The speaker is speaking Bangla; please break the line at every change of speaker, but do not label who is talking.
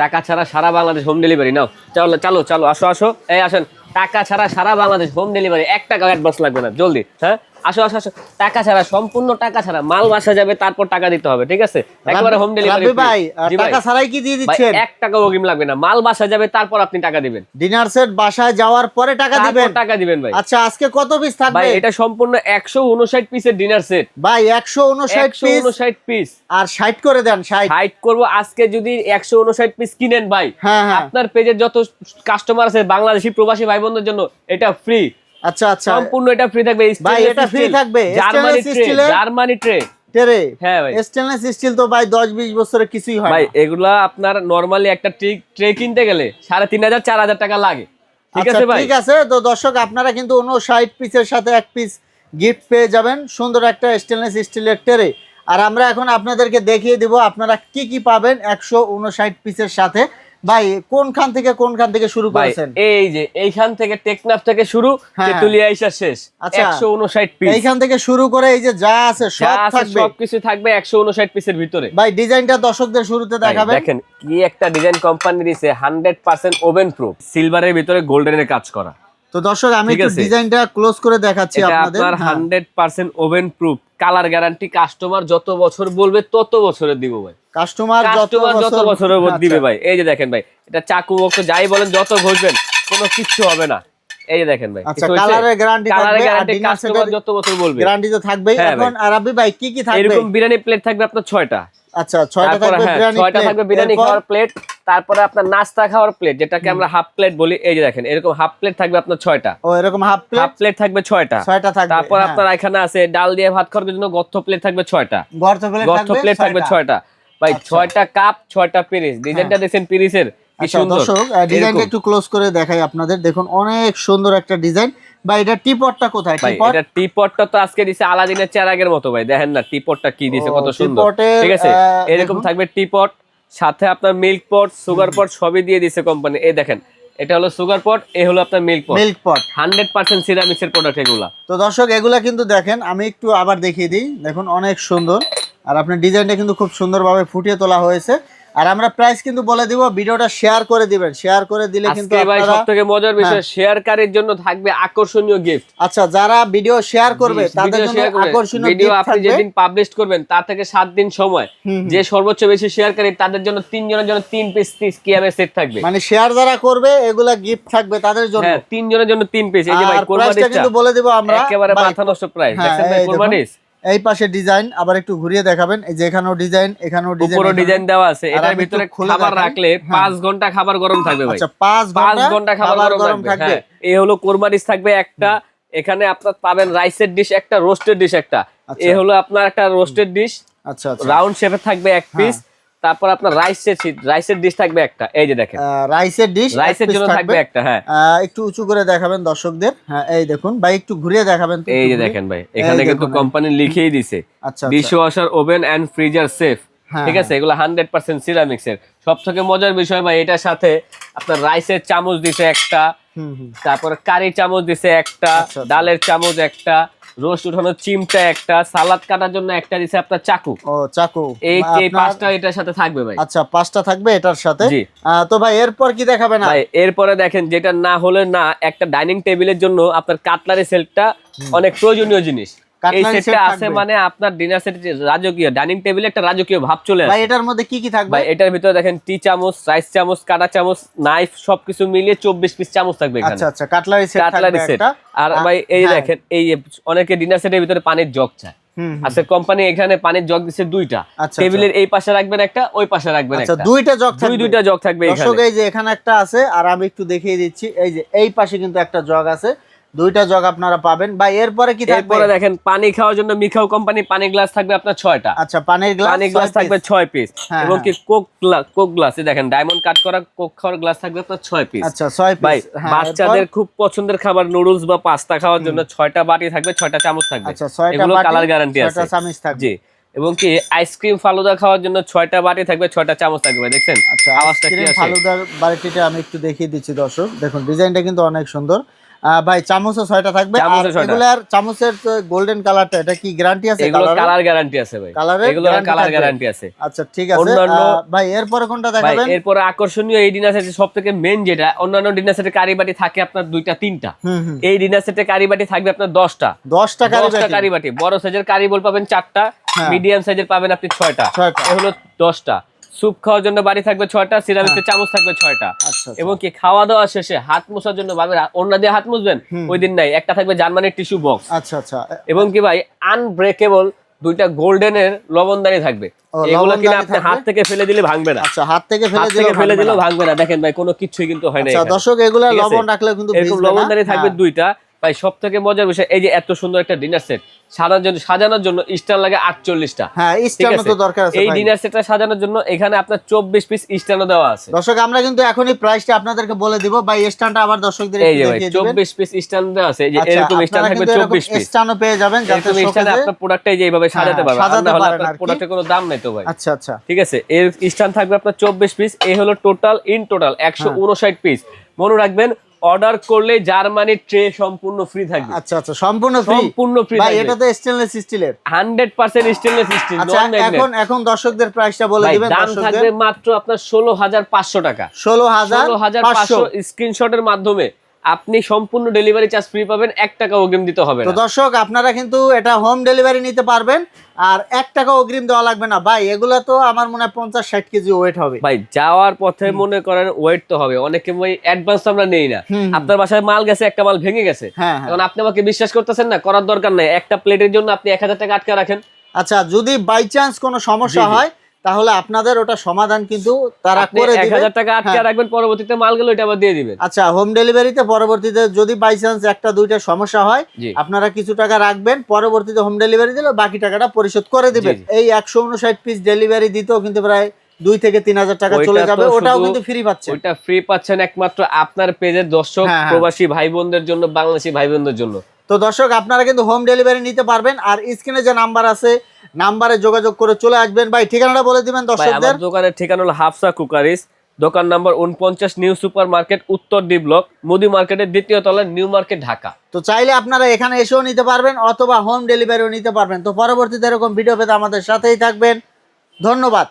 টাকা ছাড়া সারা বাংলাদেশ হোম ডেলিভারি নাও। চলো চলো, চালো, আসো আসো। এই আসেন, টাকা ছাড়া সারা বাংলাদেশ হোম ডেলিভারি এক টাকা অ্যাডভান্স লাগবে না, জলদি হ্যাঁ? আসো আসো আসো। টাকা ছাড়া সম্পূর্ণ টাকা ছাড়া। মাল বাসা যাবে তারপর টাকা দিতে হবে ঠিক আছে? একেবারে হোম ডেলিভারি
ভাই টাকা ছাড়াই কি দিয়ে দিচ্ছেন?
এক টাকা অগ্রিম লাগবে না। মাল বাসা যাবে তারপর আপনি টাকা দিবেন।
ডিনার সেট বাসায় যাওয়ার পরে টাকা দিবেন?
টাকা দিবেন ভাই।
আচ্ছা আজকে কত পিস
ভাই এটা সম্পূর্ণ একশো উনষাট পিসের ডিনার সেট
ভাই একশো উনষাট
একশো
পিস
উনষাট পিস
আর ষাট করে দেন ষাট।
হাইট করব আজকে যদি একশো উনষাট পিস কিনেন ভাই
হ্যাঁ হ্যাঁ।
আপনার পেজের যত কাস্টমার আছে বাংলাদেশি প্রবাসী ভাই বোনদের জন্য এটা ফ্রি
আচ্ছা আচ্ছা।
সম্পূর্ণ এটা ফ্রি থাকবে
ভাই, এটা free থাকবে?
জার্মানি ট্রে জার্মানি ট্রে
টেরে
হ্যাঁ ভাই।
স্টেনলেস স্টিল তো ভাই দশ বিশ বছরের কিছুই হয়
ভাই এগুলা আপনার নরমালি একটা ট্রে কিনতে গেলে সাড়ে তিন হাজার চার হাজার টাকা লাগে। ঠিক
আচ্ছা,
আছে ভাই?
ঠিক আছে। তো দর্শক আপনারা কিন্তু উনষাট পিসের সাথে এক পিস গিফট পেয়ে যাবেন। সুন্দর একটা স্টেনলেস স্টিলের টেরে আর আমরা এখন আপনাদেরকে দেখিয়ে দিব আপনারা কি কি পাবেন একশো উনষাট পিসের সাথে। ভাই কোনখান থেকে কোনখান থেকে শুরু করেছেন?
এই যে এইখান থেকে টেকনাফ থেকে শুরু
হ্যাঁ।
তেতুলিয়া আইসা শেষ।
আচ্ছা।
একশো উনষাট পিস
এইখান থেকে শুরু করে এই যে যা আছে সব থাকবে।
সবকিছু থাকবে একশো উনষাট পিসের ভিতরে।
ভাই ডিজাইনটা দর্শকদের শুরুতে দেখাবেন।
দেখেন কি একটা design company hundred percent oven proof সিলভারের ভিতরে গোল্ডেনের কাজ করা।
তো দর্শক আমি একটু ডিজাইনটা ক্লোজ করে দেখাচ্ছি আপনাদের।
আপনার
হ্যাঁ।
Hundred percent oven proof colour guarantee customer যত বছর বলবে তত বছরে দিব ভাই।
কাস্টমার যত বছর
দিবে
আচ্ছা।
ভাই। এই যে দেখেন ভাই এটা চাকু বক্স যাই বলেন যত ঘষবেন কোনো কিচ্ছু হবে না। এই যে দেখেন ভাই
আচ্ছা কালারের গ্যারান্টি থাকবে আর
গ্যারান্টি
ডিনার সেটের
যত বছর বলবে।
গ্যারান্টি তো থাকবেই।
হ্যাঁ
এখন আরবি ভাই কি কি থাকবে?
এরকম বিরিয়ানি প্লেট থাকবে আপনার ছয়টা।
আচ্ছা ছয়টা
তারপরে
থাকবে
হ্যাঁ
বিরিয়ানি
ছয়টা
plate,
থাকবে বিরিয়ানি খাওয়ার প্লেট তারপরে আপনার নাস্তা খাওয়ার প্লেট যেটাকে আমরা হাফ প্লেট বলি। এই যে দেখেন এরকম হাফ প্লেট থাকবে আপনার ছয়টা।
ও এরকম হাফ প্লেট
হাফ প্লেট থাকবে ছয়টা।
ছয়টা থাকবে
তারপর
হ্যাঁ।
আপনার এখানে আছে ডাল দিয়ে ভাত খাওয়ার জন্য গর্ত প্লেট থাকবে ছয়টা।
গর্ত প্লেট থাকবে
প্লেট থাকবে
ছয়টা।
ছয়টা। ভাই
আচ্ছা।
ছয়টা কাপ ছয়টা পিরিস ডিজাইনটা দেখছেন পিরিসের
দর্শক ডিজাইনটা একটু ক্লোজ করে দেখাই আপনাদের। দেখুন অনেক সুন্দর একটা ডিজাইন বা এটা টিপটটা কোথায়? টিপট
এটা টিপটটা তো আজকে দিছে আলাদিনের চেরাগের মতো ভাই। দেখেন না টিপটটা কি দিছে কত সুন্দর। ঠিক আছে? এরকম থাকবে টিপট সাথে আপনার মিল্ক পট সুগার পট সবই দিয়ে দিছে কোম্পানি এই দেখেন এটা হলো সুগার পট এ হলো আপনার milk pot
milk pot
hundred percent সিরামিক্সের product এগুলা।
তো দর্শক এগুলা কিন্তু দেখেন আমি একটু আবার দেখিয়ে দিই। দেখুন অনেক সুন্দর। আর আপনার ডিজাইনটা কিন্তু খুব সুন্দরভাবে ফুটিয়ে তোলা হয়েছে। আর আমরা প্রাইস কিন্তু বলে দিব ভিডিওটা শেয়ার করে দিবেন। শেয়ার করে দিলে কিন্তু
আজকে ভাই
আপনারা
সব থেকে মজার বিষয়
হ্যাঁ।
শেয়ারকারীর জন্য থাকবে আকর্ষণীয় গিফট
আচ্ছা যারা ভিডিও শেয়ার করবে তাদের জন্য আকর্ষণীয়
ভিডিও আপনি যেদিন পাবলিশ করবেন তার থেকে সাত দিন সময়। যে সর্বোচ্চ বেশি শেয়ারকারী তাদের জন্য তিনজনের জন্য তিন পিস পিস কিয়ামের সেট থাকবে।
মানে শেয়ার যারা করবে এগুলা গিফট থাকবে তাদের জন্য।
হ্যাঁ তিনজনের জন্য তিন পিস এই যে ভাই
প্রাইসটা কিন্তু বলে দিব আমরা
একেবারে মাথা নষ্ট প্রাইস
হ্যাঁ,
দেখছেন ভাই কোরবানিস
এই পাশে ডিজাইন আবার একটু ঘুরিয়ে দেখাবেন। এই যে এখানেও ডিজাইন এখানেও ডিজাইন
পুরো ডিজাইন দেওয়া আছে। এটার ভিতরে খাবার রাখলে
হ্যাঁ।
পাঁচ ঘণ্টা খাবার গরম থাকবে ভাই।
আচ্ছা পাঁচ
পাঁচ ঘণ্টা খাবার গরম থাকবে হ্যাঁ। এই হলো কোরবানিস থাকবে একটা। এখানে আপনার পাবেন রাইসের ডিশ একটা রোস্টেড ডিশ একটা।
এই
এ হলো আপনার একটা রোস্টেড ডিশ
আচ্ছা আচ্ছা।
রাউন্ড শেপে থাকবে এক পিস তারপর আপনার রাইসের রাইসের ডিশ থাকবে একটা এই যে দেখেন।
রাইসের ডিশ
রাইসের জন্য থাকবে। একটা হ্যাঁ।
একটু উঁচু করে দেখাবেন দর্শকদের। হ্যাঁ এই দেখুন ভাই একটু ঘুরিয়ে দেখাবেন
এই যে দেখেন ভাই এখানে কিন্তু কোম্পানি লিখেই দিছে
আচ্ছা
dishwasher oven and freezer safe
হ্যাঁ,
ঠিক আছে এগুলো হান্ড্রেড পার্সেন্ট সিরামিক্স এর। সব থেকে মজার বিষয় ভাই এটার সাথে আপনার রাইসের চামচ দিছে একটা। তারপরে কারি চামচ দিছে একটা
আচ্ছা, আচ্ছা।
ডালের চামচ একটা রোস্ট উঠানোর চিমটা একটা সালাদ কাটার জন্য একটা দিছে আপনার চাকু।
ও চাকু।
এই
বা
এই পাঁচটা এটার সাথে থাকবে ভাই।
আচ্ছা পাঁচটা থাকবে এটার সাথে? তো ভাই এরপর কি দেখাবেন না
ভাই এরপরে দেখেন যেটা না হলে না একটা ডাইনিং টেবিলের জন্য আপনার কাটলারি সেলটা অনেক প্রয়োজনীয় জিনিস। এই সেটটা আছে মানে আপনার ডিনার সেট রাজকীয় ডাইনিং টেবিলে একটা রাজকীয় ভাব চলে
ভাই
আসে।
এটার মধ্যে কি কি থাকবে?
ভাই এটার ভিতরে দেখেন টি চামচ রাইস চামচ কাটা চামচ নাইফ সবকিছু মিলিয়ে চব্বিশ পিস চামচ থাকবে এখানে।
আচ্ছা আচ্ছা কাটলারি সেট
কাটলারি সেট আর ভাই এই
হ্যাঁ।
দেখেন এই অনেকে ডিনার সেটের ভিতরে পানির জগ চায়। আচ্ছা কোম্পানি এখানে পানির জগ দিচ্ছে দুইটা।
আচ্ছা,
টেবিলের এই পাশে রাখবেন একটা ওই পাশে রাখবেন
আচ্ছা
একটা।
দুইটা জগ থাকবে।
দুইটা জগ থাকবে
দর্শক
এখানে।
এই যে এখানে একটা আছে আর আমি একটু দেখিয়ে দিচ্ছি এই যে এই পাশে কিন্তু একটা জগ আছে। দুইটা জগ আপনারা পাবেন। বা এরপরে কি থাকবে?
এরপরে দেখেন পানি খাওয়ার জন্য মিখাও কোম্পানি পানি গ্লাস থাকবে আপনার ছয়টা।
আচ্ছা পানির গ্লাস
পানি গ্লাস থাকবে ছয় পিস
হ্যাঁ,
এবং
হ্যাঁ।
কি কোক গ্লাস কোক গ্লাস দেখেন ডায়মন্ড কাট করা কোক খাওয়ার গ্লাস থাকবে আপনার ছয় পিস
আচ্ছা ছয় পিস হ্যাঁ
বাচ্চাদের খুব পছন্দের খাবার নুডলস বা পাস্তা খাওয়ার জন্য ছয়টা বাটি থাকবে ছয়টা চামচ থাকবে।
আচ্ছা ছয়টা
এগুলো
বাটি,
কালার গ্যারান্টি আছে।
ছয়টা চামিচ থাকবে।
জি এবং কি আইসক্রিম ফালুদা খাওয়ার জন্য ছয়টা বাটি থাকবে ছয়টা চামচ থাকবে দেখছেন?
আচ্ছা
আওয়াজটা কি
আইসক্রিম ফালুদার বাড়িটিটা আমি একটু দেখিয়ে দিচ্ছি দর্শক। দেখুন ডিজাইনটা কিন্তু অনেক সুন্দর। ভাই চামচও ছয়টা থাকবে। এগুলার চামচের গোল্ডেন কালারটা এটা কি গ্যারান্টি আছে
এগুলো কালার গ্যারান্টি আছে ভাই।
কালারের
এগুলো কালার গ্যারান্টি আছে।
আচ্ছা ঠিক আছে। ভাই এরপরে কোনটা
ভাই
দেখাবেন?
এরপরে আকর্ষণীয় এই ডিনার সেটের সব থেকে মেন যেটা অন্যান্য ডিনার সেটের কারিবাটি থাকে আপনার দুইটা তিনটা। এই ডিনার সেটের কারিবাটি থাকবে আপনার দশটা।
দশ টাকা
দশটা কারিবাটি বড় সাইজের কারিবল পাবেন চারটা
হ্যাঁ।
মিডিয়াম সাইজের পাবেন আপনি ছয়টা।
ছয়টা।
এ হলো দশটা। স্যুপ খাওয়ার জন্য বাড়ি থাকবে ছয়টা সিরামিকের চামচ থাকবে ছয়টা।
আচ্ছা
এবং কি খাওয়া দাওয়া শেষে হাত মোছার জন্য ভাবে অন্য দিয়ে হাত মুছবেন? ওই দিন নাই। একটা থাকবে জার্মানির টিস্যু বক্স।
আচ্ছা আচ্ছা।
এবং কি ভাই আনব্রেকেবল দুইটা গোল্ডেনের লবণদানি থাকবে। এগুলো কিনা আপনি
থাকবে?
হাত থেকে ফেলে দিলে ভাঙবে না।
আচ্ছা হাত থেকে ফেলে দিলেও
ফেলে
ভাঙবে
দিলেও
না।
ভাঙবে না। দেখেন ভাই কোনো কিছুই কিন্তু হয় না
আচ্ছা দর্শক এগুলা লবণ রাখলেও কিন্তু
এরকম লবণদানি থাকবে
হ্যাঁ।
দুইটা। ভাই সব থেকে মজার বিষয় এই যে এত সুন্দর একটা ডিনার সেট সাজানোর জন্য সাজানোর জন্য স্টার লাগে আটচল্লিশটা।
হ্যাঁ
ঠিক
তো দরকার আছে
এই। ডিনার সেটটা সাজানোর জন্য এখানে আপনার চব্বিশ পিস স্ট্যান্ডও দেওয়া আছে।
দর্শক আমরা কিন্তু এখনই প্রাইসটা আপনাদেরকে বলে দিব। ভাই স্ট্যান্ডটা আবার দর্শকদের
এই যে ভাই চব্বিশ পিস স্ট্যান্ড দেওয়া আছে। এই যে
আচ্ছা,
এরকম স্ট্যান্ড থাকবে চব্বিশ পিস
স্ট্যান্ডও পেয়ে যাবেন যাতে
স্ট্যান্ড আপনার প্রোডাক্টটা এইভাবে সাজাতে
হ্যাঁ,
পারবেন
সাজাতে
হলে আপনার প্রোডাক্টের কোনো দাম নাই তো ভাই।
আচ্ছা আচ্ছা।
ঠিক আছে? এর স্ট্যান্ড থাকবে আপনার চব্বিশ পিস এই হলো টোটাল ইন টোটাল একশো
হ্যাঁ।
উনষাট পিস মনে রাখবেন অর্ডার করলে জার্মানির ট্রে সম্পূর্ণ ফ্রি থাকবে।
আচ্ছা আচ্ছা সম্পূর্ণ ফ্রি
সম্পূর্ণ ফ্রি
ভাই এটা তো স্টেনলেস স্টিলের
হান্ড্রেড পার্সেন্ট স্টেনলেস স্টিল
আচ্ছা এখন এখন দর্শকদের প্রাইসটা বলে দিবেন
দাম থাকবে মাত্র আপনার ষোলো হাজার পাঁচশো টাকা।
ষোলো হাজার
ষোলো হাজার
পাঁচশো।
পাঁচশো স্ক্রিনশটের মাধ্যমে। আপনি সম্পূর্ণ ডেলিভারি চার্জ ফ্রি পাবেন এক টাকা অগ্রিম দিতে হবে
তো দর্শক আপনারা কিন্তু এটা হোম ডেলিভারি নিতে পারবেন আর এক টাকা অগ্রিম দেওয়া লাগবে না। ভাই এগুলো তো আমার মনে হয় পঞ্চাশ ষাট কেজি ওয়েট হবে।
ভাই যাওয়ার পথে মনে করেন ওয়েট তো হবে। অনেকে ভাই অ্যাডভান্স আমরা নেই না। আপনার বাসায় মাল গেছে একটা মাল ভেঙে গেছে।
হ্যাঁ হ্যাঁ।
এখন আপনি আমাকে বিশ্বাস করতেছেন না? করার দরকার নাই। একটা প্লেটের জন্য আপনি এক হাজার টাকা আটকে রাখেন।
আচ্ছা যদি বাই চান্স কোনো সমস্যা। হয় তাহলে আপনাদের ওটা সমাধান কিন্তু তারা করে দিবে।
হাজার টাকা আটকে
হ্যাঁ।
রাখবেন পরবর্তীতে মাল গেলে ওইটা আবার দিয়ে দিবেন।
আচ্ছা হোম ডেলিভারিতে পরবর্তীতে যদি বাই চান্স একটা দুইটা সমস্যা হয় আপনারা কিছু টাকা রাখবেন পরবর্তীতে হোম ডেলিভারি দিলে বাকি টাকাটা পরিশোধ করে দিবেন। এই একশো উনষাট পিস ডেলিভারি দিতেও কিন্তু প্রায় দুই থেকে তিন হাজার টাকা চলে যাবে। ওটাও কিন্তু ফ্রি পাচ্ছেন।
ওটা ফ্রি পাচ্ছেন একমাত্র আপনার পেজের দর্শক
হ্যাঁ, হ্যাঁ।
প্রবাসী ভাই বোনদের জন্য বাংলাদেশি ভাই বোনদের জন্য।
তো দর্শক আপনারা কিন্তু হোম ডেলিভারি নিতে পারবেন আর স্ক্রিনে যে নাম্বার আছে নাম্বারে যোগাযোগ করে চলে আসবেন। ভাই ঠিকানাটা বলে দিবেন দর্শকদের।
দোকানের ঠিকানা হলো হাফসা কুকারিস দোকান নাম্বার উনপঞ্চাশ নিউ সুপার মার্কেট উত্তর ডি ব্লক মুদি মার্কেটের দ্বিতীয় তলায় নিউ মার্কেট ঢাকা।
তো চাইলে আপনারা এখানে এসেও নিতে পারবেন অথবা হোম ডেলিভারিও নিতে পারবেন। তো পরবর্তীতে এরকম ভিডিও পেতে আমাদের সাথেই থাকবেন। ধন্যবাদ।